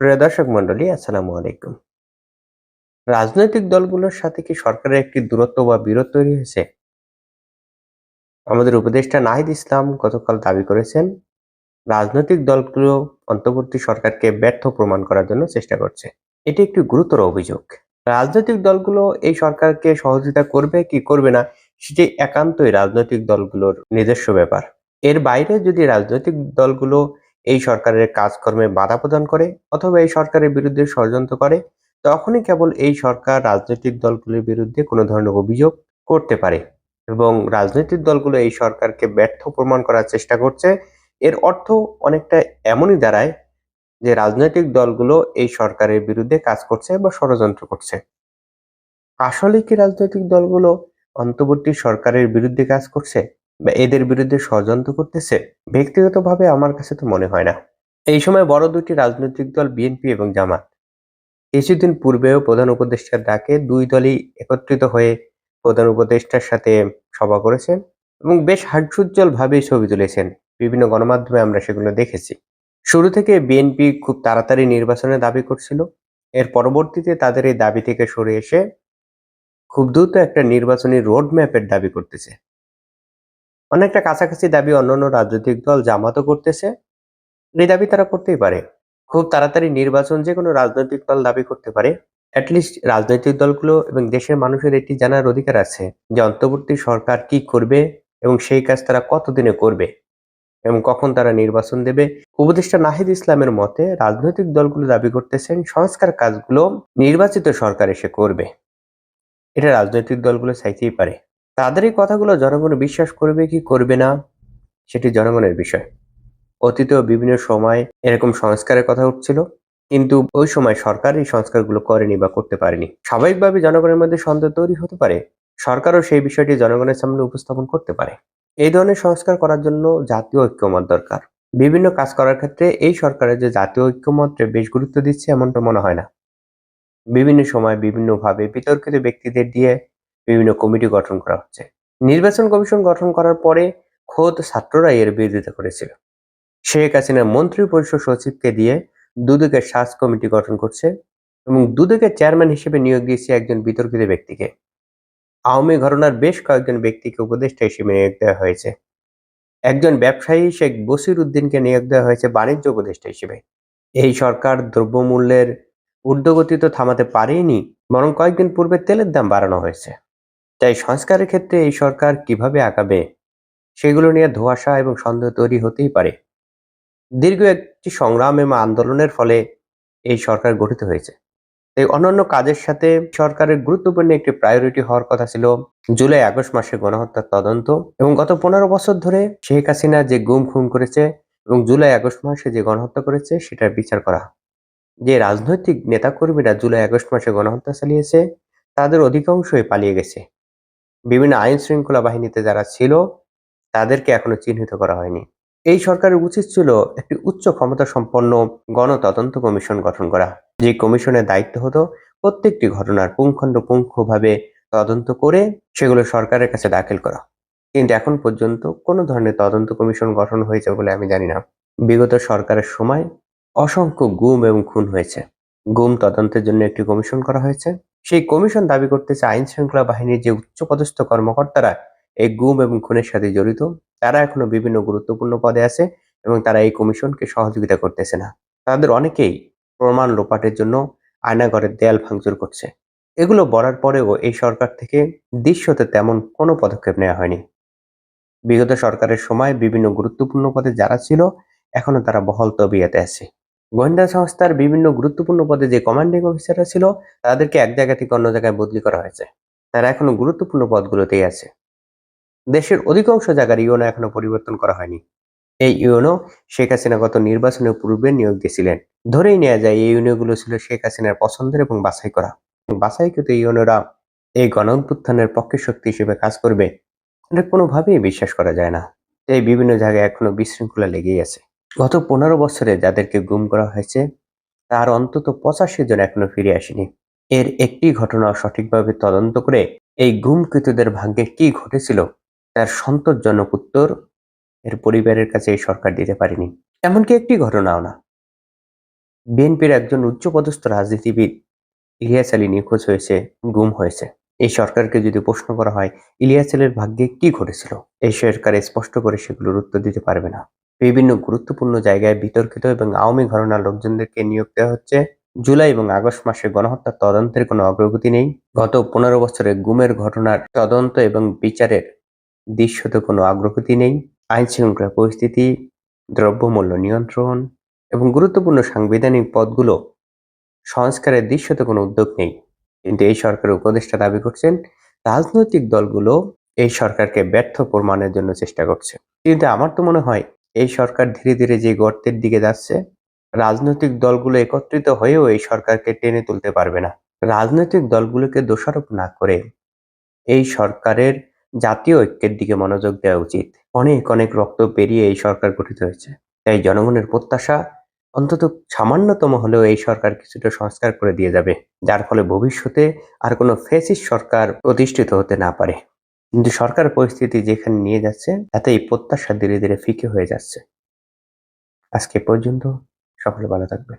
প্রিয় দর্শক মন্ডলী আসসালামু আলাইকুম। রাজনৈতিক দলগুলোর সাথে কি সরকারের একটি দূরত্ব বা বিরোধ তৈরি হয়েছে? আমাদের উপদেষ্টা নাহিদ ইসলাম গতকাল দাবি করেছেন, রাজনৈতিক দলগুলো অন্তর্বর্তী সরকারকে ব্যর্থ প্রমাণ করার জন্য চেষ্টা করছে। এটি একটি গুরুতর অভিযোগ। রাজনৈতিক দলগুলো এই সরকারকে সহযোগিতা করবে কি করবে না, সেটি একান্তই রাজনৈতিক দলগুলোর নিজস্ব ব্যাপার। এর বাইরে যদি রাজনৈতিক দলগুলো এই সরকারের কাজকর্মে বাধা প্রদান করে অথবা এই সরকারের বিরুদ্ধে ষড়যন্ত্র করে, তখনই কেবল এই সরকার রাজনৈতিক দলগুলির বিরুদ্ধে কোনো ধরনের অভিযোগ করতে পারে এবং রাজনৈতিক দলগুলো এই সরকারকে ব্যর্থ প্রমাণ করার চেষ্টা করছে। এর অর্থ অনেকটা এমনই দাঁড়ায় যে রাজনৈতিক দলগুলো এই সরকারের বিরুদ্ধে কাজ করছে বা ষড়যন্ত্র করছে। আসলে কি রাজনৈতিক দলগুলো অন্তর্বর্তী সরকারের বিরুদ্ধে কাজ করছে? বা এদের বিরুদ্ধে ষড়যন্ত্র করতেছে, ব্যক্তিগতভাবে আমার কাছে তো মনে হয় না। এই সময় বড় দুটি রাজনৈতিক দল বিএনপি এবং জামাত। কিছুদিন পূর্বেও প্রধান উপদেষ্টার ডাকে দুই দলই একত্রিত হয়ে প্রধান উপদেষ্টার সাথে সভা করেছেন এবং বেশ হাস্যোজ্জ্বল ভাবেই ছবি তুলেছেন। বিভিন্ন গণমাধ্যমে আমরা সেগুলো দেখেছি। শুরু থেকে বিএনপি খুব তাড়াতাড়ি নির্বাচনের দাবি করছিল। এর পরবর্তীতে তাদের এই দাবি থেকে সরে এসে খুব দ্রুত একটা নির্বাচনী রোড ম্যাপের দাবি করতেছে। অনেকটা কাছাকাছি দাবি অন্যান্য রাজনৈতিক দল জামাতও করতেছে। এই দাবি তারা করতেই পারে। খুব তাড়াতাড়ি নির্বাচন যে কোনো রাজনৈতিক দল দাবি করতে পারে। অ্যাটলিস্ট রাজনৈতিক দলগুলো এবং দেশের মানুষের এটি জানার অধিকার আছে যে অন্তর্বর্তী সরকার কি করবে এবং সেই কাজ তারা কতদিনে করবে এবং কখন তারা নির্বাচন দেবে। উপদেষ্টা নাহিদ ইসলামের মতে রাজনৈতিক দলগুলো দাবি করতেছেন সংস্কার কাজগুলো নির্বাচিত সরকার এসে করবে। এটা রাজনৈতিক দলগুলো চাইতেই পারে। তাদের এই কথাগুলো জনগণ বিশ্বাস করবে কি করবে না, সেটি জনগণের বিষয়। অতীতেও বিভিন্ন সময় এরকম সংস্কারের কথা উঠছিল, কিন্তু ওই সময় সরকার এই সংস্কারগুলো করেনি বা করতে পারেনি। স্বাভাবিকভাবে জনগণের মধ্যে সন্দেহ তৈরি হতে পারে, সরকারও সেই বিষয়টি জনগণের সামনে উপস্থাপন করতে পারে। এই ধরনের সংস্কার করার জন্য জাতীয় ঐক্যমত দরকার। বিভিন্ন কাজ করার ক্ষেত্রে এই সরকারের যে জাতীয় ঐক্যমতকে বেশ গুরুত্ব দিচ্ছে এমনটা মনে হয় না। বিভিন্ন সময় বিভিন্নভাবে বিতর্কিত ব্যক্তিদের দিয়ে বিভিন্ন কমিটি গঠন করা হচ্ছে। নির্বাচন কমিশন গঠন করার পরে খোদ ছাত্ররা এর বিরোধিতা করেছিল। শেখ হাসিনা মন্ত্রী পরিষদ সচিবকে দিয়ে দুদকের সাজ কমিটি গঠন করছে এবং দুদকের চেয়ারম্যান হিসেবে নিয়োগ দিয়েছে একজন বিতর্কিত ব্যক্তিকে। আওয়ামী ঘটনার বেশ কয়েকজন ব্যক্তিকে উপদেষ্টা হিসেবে নিয়োগ দেওয়া হয়েছে। একজন ব্যবসায়ী শেখ বসির উদ্দিনকে নিয়োগ দেওয়া হয়েছে বাণিজ্য উপদেষ্টা হিসেবে। এই সরকার দ্রব্যমূল্যের ঊর্ধ্বগতি তো থামাতে পারেনি, বরং কয়েকদিন পূর্বে তেলের দাম বাড়ানো হয়েছে। তাই সংস্কারের ক্ষেত্রে এই সরকার কীভাবে আঁকাবে সেগুলো নিয়ে ধোঁয়াশা এবং সন্দেহ তৈরি হতেই পারে। দীর্ঘ একটি সংগ্রাম এবং আন্দোলনের ফলে এই সরকার গঠিত হয়েছে। তাই অন্যান্য কাজের সাথে সরকারের গুরুত্বপূর্ণ একটি প্রায়োরিটি হওয়ার কথা ছিল জুলাই, আগস্ট মাসে গণহত্যার তদন্ত এবং গত পনেরো বছর ধরে শেখ হাসিনা যে গুম খুন করেছে এবং জুলাই, আগস্ট মাসে যে গণহত্যা করেছে, সেটার বিচার করা। যে রাজনৈতিক নেতাকর্মীরা জুলাই, আগস্ট মাসে গণহত্যা চালিয়েছে, তাদের অধিকাংশই পালিয়ে গেছে। বিভিন্ন আইন শৃঙ্খলা বাহিনীতে যারা ছিল, তাদেরকে এখনও চিহ্নিত করা হয়নি। এই সরকারের উচিত ছিল একটি উচ্চ ক্ষমতা সম্পন্ন গণতদন্ত কমিশন গঠন করা। যে কমিশনের দায়িত্ব হতো প্রত্যেকটি ঘটনার পুঙ্খণ্ড পুঙ্খানুপুঙ্খভাবে তদন্ত করে সেগুলো সরকারের কাছে দাখিল করা। কিন্তু এখন পর্যন্ত কোনো ধরনের তদন্ত কমিশন গঠন হয়েছে বলে আমি জানি না। বিগত সরকারের সময় অসংখ্য গুম এবং খুন হয়েছে। গুম তদন্তের জন্য একটি কমিশন করা হয়েছে। সেই কমিশন দাবি করতেছে আইন শৃঙ্খলা বাহিনীর যে উচ্চপদস্থ কর্মকর্তারা এই গুম এবং খুনের সাথে জড়িত, তারা এখনও বিভিন্ন গুরুত্বপূর্ণ পদে আছে এবং তারা এই কমিশনকে সহযোগিতা করতেছে না। তাদের অনেকেই প্রমাণ লোপাটের জন্য আয়নাঘরের দেয়াল ভাঙচুর করছে। এগুলো বলার পরেও এই সরকার থেকে দৃশ্যতে তেমন কোনো পদক্ষেপ নেওয়া হয়নি। বিগত সরকারের সময় বিভিন্ন গুরুত্বপূর্ণ পদে যারা ছিল, এখনও তারা বহল তবিয়াতে আছে। গোয়েন্দা সংস্থার বিভিন্ন গুরুত্বপূর্ণ পদে যে কমান্ডিং অফিসাররা ছিল, তাদেরকে এক জায়গা থেকে অন্য জায়গায় বদলি করা হয়েছে। তারা এখনও গুরুত্বপূর্ণ পদগুলোতেই আছে। দেশের অধিকাংশ জায়গার ইউনো এখনও পরিবর্তন করা হয়নি। এই ইউনো শেখ হাসিনা গত নির্বাচনের পূর্বে নিয়োগ দিয়েছিলেন। ধরেই নেওয়া যায়, এই ইউনিয়নগুলো ছিল শেখ হাসিনার পছন্দের এবং বাছাই করা। বাছাইকৃত ইউনোরা এই গণ অভ্যুত্থানের পক্ষে শক্তি হিসেবে কাজ করবে। এটা কোনোভাবেই বিশ্বাস করা যায় না। এই বিভিন্ন জায়গায় এখনও বিশৃঙ্খলা লেগেই আছে। গত পনেরো বছরে যাদেরকে গুম করা হয়েছে, তার অন্তত পঁচাশি জন এখনও ফিরে আসেনি। এর একটি ঘটনা সঠিকভাবে তদন্ত করে এই গুমকৃতদের ভাগ্যে কি ঘটেছিল, তার সন্তোষজনক উত্তর এর পরিবারের কাছে এই সরকার দিতে পারেনি। এমনকি একটি ঘটনাও না। বিএনপির একজন উচ্চপদস্থ রাজনীতিবিদ ইলিয়াস আলী নিখোঁজ হয়েছে, গুম হয়েছে। এই সরকারকে যদি প্রশ্ন করা হয়, ইলিয়াস আলীর ভাগ্যে কি ঘটেছিল, এই সরকার স্পষ্ট করে সেগুলোর উত্তর দিতে পারবে না। বিভিন্ন গুরুত্বপূর্ণ জায়গায় বিতর্কিত এবং আওয়ামী ঘরনার লোকজনদেরকে নিয়োগ দেওয়া হচ্ছে। জুলাই এবং আগস্ট মাসে গণহত্যার তদন্তের কোনো অগ্রগতি নেই। গত পনেরো বছরে গুমের ঘটনার তদন্ত এবং বিচারের দৃশ্যতে কোনো অগ্রগতি নেই। আইন শৃঙ্খলা পরিস্থিতি, দ্রব্যমূল্য নিয়ন্ত্রণ এবং গুরুত্বপূর্ণ সাংবিধানিক পদগুলো সংস্কারের দৃশ্যতে কোনো উদ্যোগ নেই। কিন্তু এই সরকারের উপদেষ্টা দাবি করছেন, রাজনৈতিক দলগুলো এই সরকারকে ব্যর্থ প্রমাণের জন্য চেষ্টা করছে। কিন্তু আমার তো মনে হয় এই সরকার ধীরে ধীরে যে গর্তের দিকে যাচ্ছে, রাজনৈতিক দলগুলো একত্রিত হয়েও এই সরকারকে টেনে তুলতে পারবে না। রাজনৈতিক দলগুলোকে দোষারোপ না করে এই সরকারের জাতীয় ঐক্যের দিকে মনোযোগ দেওয়া উচিত। অনেক অনেক রক্ত পেরিয়ে এই সরকার গঠিত হয়েছে। তাই জনগণের প্রত্যাশা অন্তত সামান্যতম হলেও এই সরকার কিছুটা সংস্কার করে দিয়ে যাবে, যার ফলে ভবিষ্যতে আর কোনো ফেসিস সরকার প্রতিষ্ঠিত হতে না পারে। কিন্তু সরকার পরিস্থিতি যেখানে নিয়ে যাচ্ছে, তাতে এই প্রত্যাশা ধীরে ধীরে ফিকে হয়ে যাচ্ছে। আজকে পর্যন্ত, সকলে ভালো থাকবে